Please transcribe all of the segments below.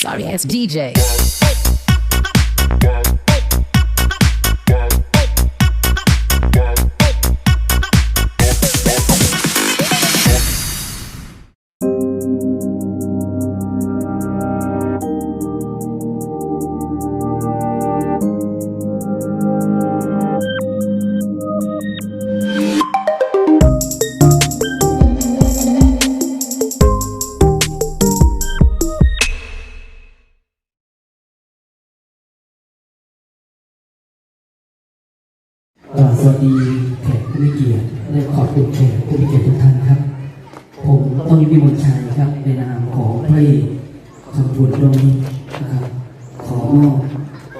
Sorry it's DJ. สวัสดีแขกผู้มีเกียรติและขอบคุณแขกผู้มีเกียรติทุกท่านครับ ผมต้องวิมลชัยครับในนามของพระเอกขบวนตรงนี้นะครับขอมอบ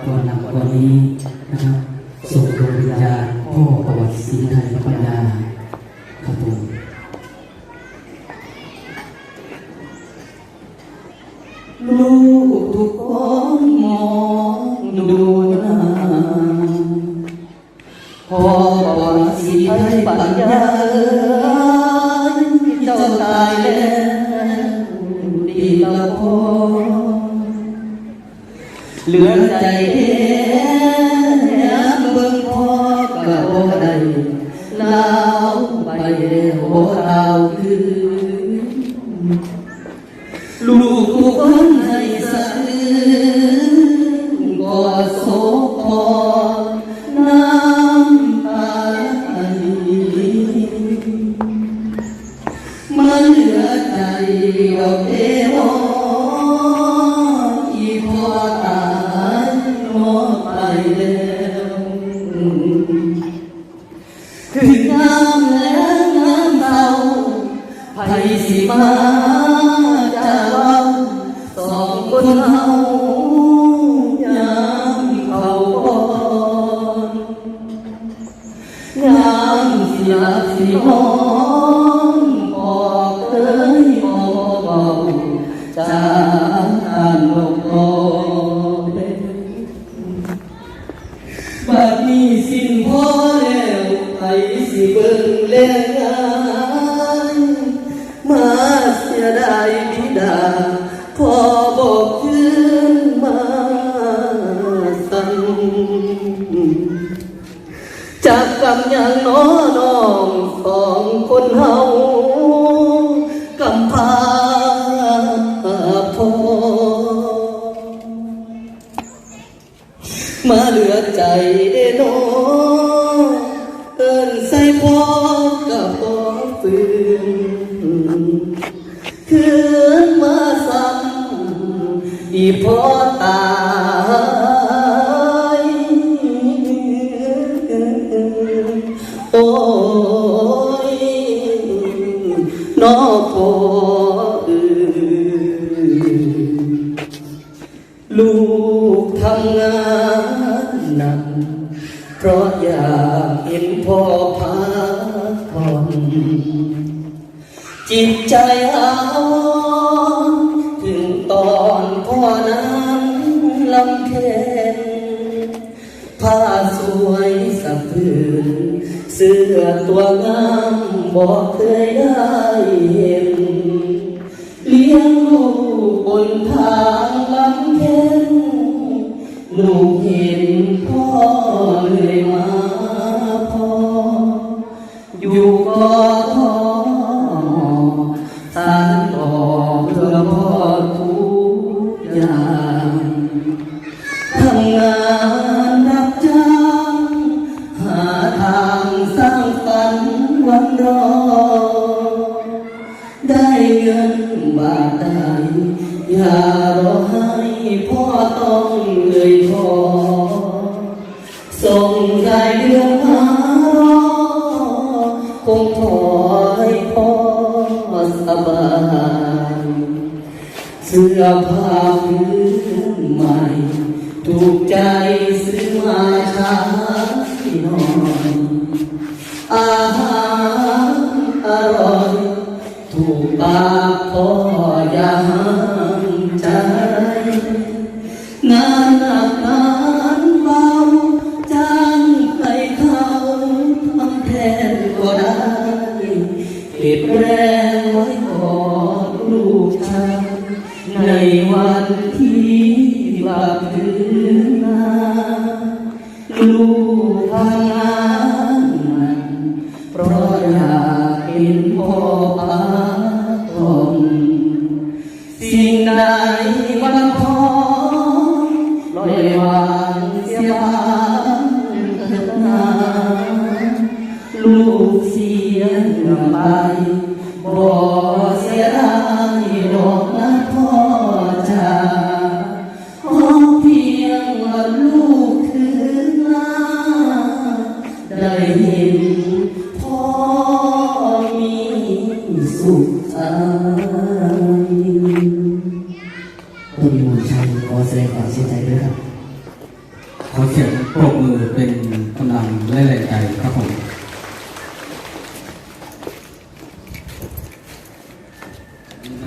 ก่อนหลังวันนี้นะครับส่งดวงวิญญาณพ่อประวัติศรีไทยปัญญาครับผมลูกทุก สีไทยปัญญาเจ้าตายแล้วดีละพอเหลือใจเด้เบิ่งพอก็บ่ได้ลาวไปแล้วบ่เอาคืนลูกคนให้สะอื้นก็ ลือใจเราเอรอที่พ่อตายมอไปแล้วคืองามแล้วงามเศร้าไผสิมาจะเล่าสองคนเฮายามเขาก่อนยามสิลับสิหอากการบอกบอกบัดนี้สิ้นพอแล้วไผสิเบิ่งแลงานมาเสียดายบิดาพอบอกคืนมาสั่งจากกำยังน้อน้องสองคนเฮา มาเหลือใจเด้น้อเอินใส่พ่อกับพ่อฝืนคืนมาซ้ำอีพ่อตายโอ้ยน้อพ่อ เห็นพ่อพักผ่อนจิตใจอาวรถึงตอนพ่อนั้นลำเค็นผ้าสวยสักผืนเสื้อตัวงามบอกเคยได้เห็นเลี้ยงลูกางสร้างฝันวันรอ ได้เงินบาทใดอย่ารอให้พ่อต้องเลยพอ ส่งรายเดือนมารอ คงพอให้พ่อสบายเสื้อผ้าพื้นใหม่ถูกใจซื้อมาใช้หน่อย อาหารอร่อยถูกปากพ่ออย่าห้ามใจ งานหนักงานเบาจ้างใครเขาทำแทนก็ได้เก็บแรงไว้ก่อนลูกชายในวันที่กลับคืนมาลูกทำงา สิ่งใดวันพอลอยวางเสียบ้างเถิดนาลูกเสียงไปบ่เสียดายดอกนะพ่อจ๋าขอเพียงว่าลูกคืนมาได้เห็น ขาเสียงปรบมือเป็นกำลังแรงใจ